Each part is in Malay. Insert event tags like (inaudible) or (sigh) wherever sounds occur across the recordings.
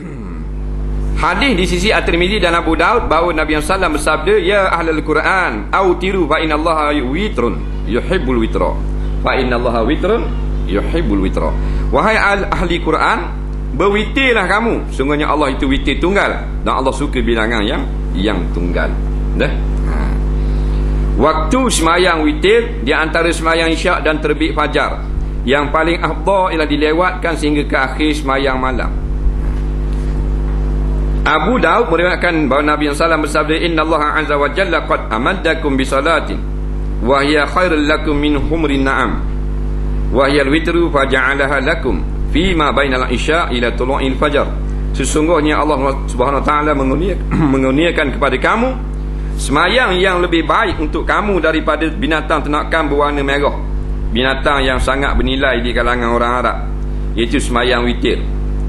(clears throat) Hadis di sisi At-Tirmizi dan Abu Daud bahawa Nabi SAW bersabda ya ahlul Quran autiru fa inna Allah witrun yuhibbul witra. Fa inna Allah witrun yuhibbul witra. Wahai ahli Quran berwitirlah kamu. Sungguhnya Allah itu witir tunggal dan Allah suka bilangan yang yang tunggal. Dah? Ha. waktu semayang witir di antara semayang isyak dan terbit fajar yang paling afdal ialah dilewatkan sehingga ke akhir semayang malam Abu Daud meriwayatkan bahawa Nabi SAW bersabda Inna Allah Azza wa Jalla qad amaddakum bi salatin wa hiya khairul lakum min humrin na'am wa hiya al-witru fa ja'alaha lakum fi ma bainal isya ila tulu'il fajar sesungguhnya Allah Subhanahu wa taala mengurniakan (clears throat) kepada kamu semayang yang lebih baik untuk kamu daripada binatang ternakan berwarna merah. Binatang yang sangat bernilai di kalangan orang Arab iaitu semayang witir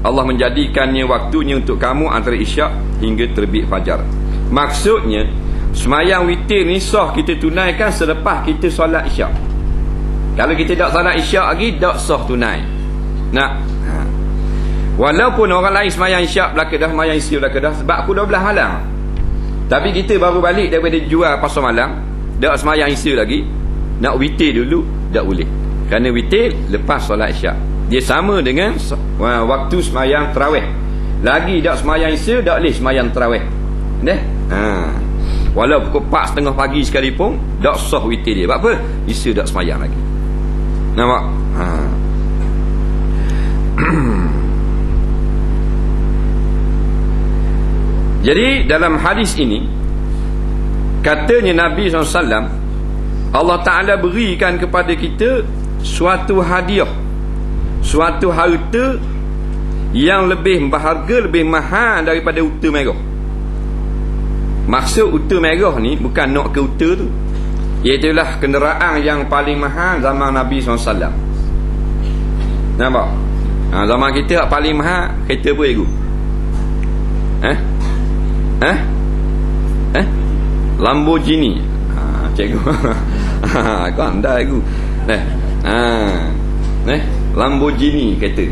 Allah menjadikannya waktunya untuk kamu antara isyak hingga terbit fajar. Maksudnya, semayang witir ni sah kita tunaikan selepas kita solat isyak. Kalau kita tak solat isyak lagi, tak sah tunai. Nak? Ha. Walaupun orang lain semayang isyak belakang dah, semayang isyak belakang dah, sebab aku dah belah halang. Tapi kita baru balik daripada jual pasal malam, tak semayang isyak lagi, nak witir dulu, tak boleh. Kerana witir lepas solat isyak dia sama dengan waktu semayang terawih lagi tak semayang isya tak boleh semayang terawih Dah? Ha. walau pukul 4 setengah pagi sekalipun tak sah witir dia sebab apa? isya tak semayang lagi nampak? Ha. (clears throat) jadi dalam hadis ini katanya Nabi SAW Allah Ta'ala berikan kepada kita suatu hadiah suatu harta yang lebih berharga lebih mahal daripada uta merah. Maksud uta merah ni bukan nak ke uta tu. Iaitulah kenderaan yang paling mahal zaman Nabi SAW nampak? Ha, zaman kita paling mahal kereta apa ego eh eh eh Lamborghini. Ha, cikgu. (laughs) Ha, kau anda ego eh ha, eh Lamborghini kereta.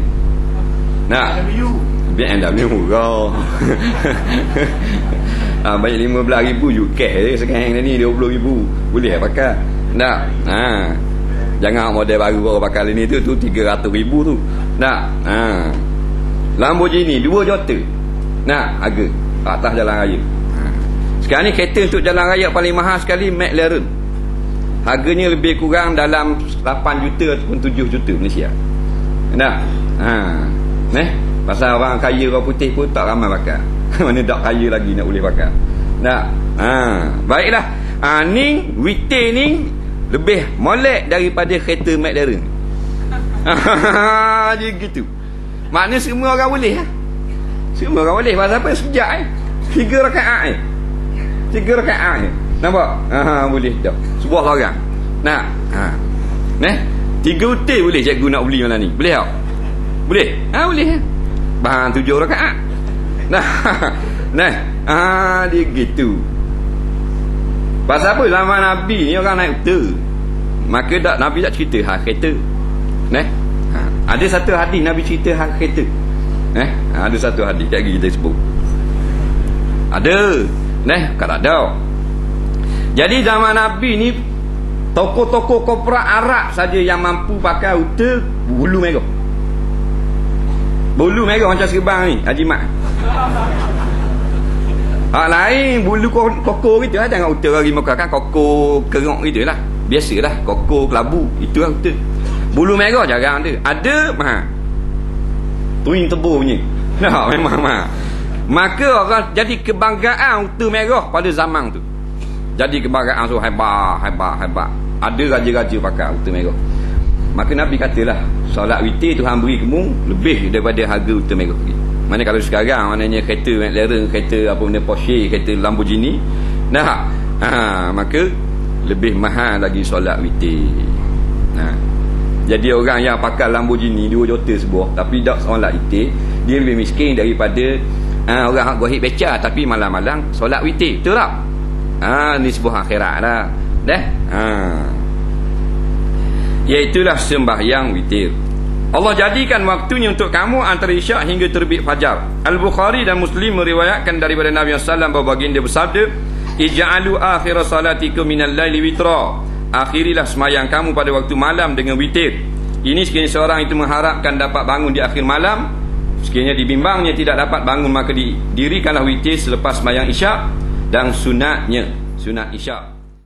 Nak? BMW murah ha, banyak RM15,000 je cash sekarang ni RM20,000 boleh pakai? Nak? Ha. jangan model baru baru pakai ni tu tu RM300,000 tu. Nak? Ha. Lamborghini 2 juta. Nak? Harga. Atas jalan raya. Ha. sekarang ni kereta untuk jalan raya paling mahal sekali McLaren. Harganya lebih kurang dalam 8 juta ataupun 7 juta Malaysia nak ha. Neh? Pasal orang kaya orang putih pun tak ramai pakai. (laughs) Mana tak kaya lagi nak boleh pakai. Nak ha. Baiklah. Ha ni witir ni lebih molek daripada kereta McLaren. (laughs) Ha gitu. Maknanya semua orang boleh ha? semua orang boleh. Pasal apa? Sejak eh? Tiga rakaat eh tiga rakaat eh nampak? Ha boleh dah sebuah orang. Nak? Ha. Neh Tiga util boleh cikgu nak beli malam ni? Boleh tak? Boleh? Ha boleh. Bahan tujuh rakaat Nah (laughs) Nah. Ha, Dia gitu. Pasal apa zaman Nabi ni orang naik uta Maka tak Nabi tak cerita hal kereta. Nah. Ha, Ada satu hadis Nabi cerita hal kereta. Eh, ha, ada satu hadis lagi kita sebut. Ada. Nah, kalau ada. Jadi zaman Nabi ni Toko-toko kopra Arab saja yang mampu pakai uta bulu merah. Bulu merah macam serbang ni, Haji Mat. Hak lain bulu koko gitu lah jangan uta lagi muka kan koko kerok gitu lah. Biasalah koko kelabu itu lah uta. Bulu merah jarang ada. Ada mah. Tuing tebu punya. (laughs) Nah, memang mah. Maka orang jadi kebanggaan uta merah pada zaman tu. Jadi kebanggaan tu hebat, hebat, hebat. Ada raja-raja pakai unta merah. Maka Nabi katalah, solat witir Tuhan beri kamu lebih daripada harga unta merah. Mana kalau sekarang maknanya kereta McLaren, kereta apa benda Porsche, kereta Lamborghini, nah, ha, maka lebih mahal lagi solat witir. Nah. Jadi orang yang pakai Lamborghini 2 juta sebuah tapi tak solat witir, dia lebih miskin daripada ha, orang hak gohib beca tapi malam-malam solat witir. Betul tak? Ha, ni sebuah akhirat lah. Dah? Ha. Iaitulah sembahyang witir. Allah jadikan waktunya untuk kamu antara isyak hingga terbit fajar. Al-Bukhari dan Muslim meriwayatkan daripada Nabi SAW bahawa baginda bersabda, "Ij'alu akhir salatikum minal laili witra." Akhirilah semayang kamu pada waktu malam dengan witir. Ini sekiranya seorang itu mengharapkan dapat bangun di akhir malam, sekiranya dibimbangnya tidak dapat bangun maka didirikanlah witir selepas semayang isyak dan sunatnya, sunat isyak.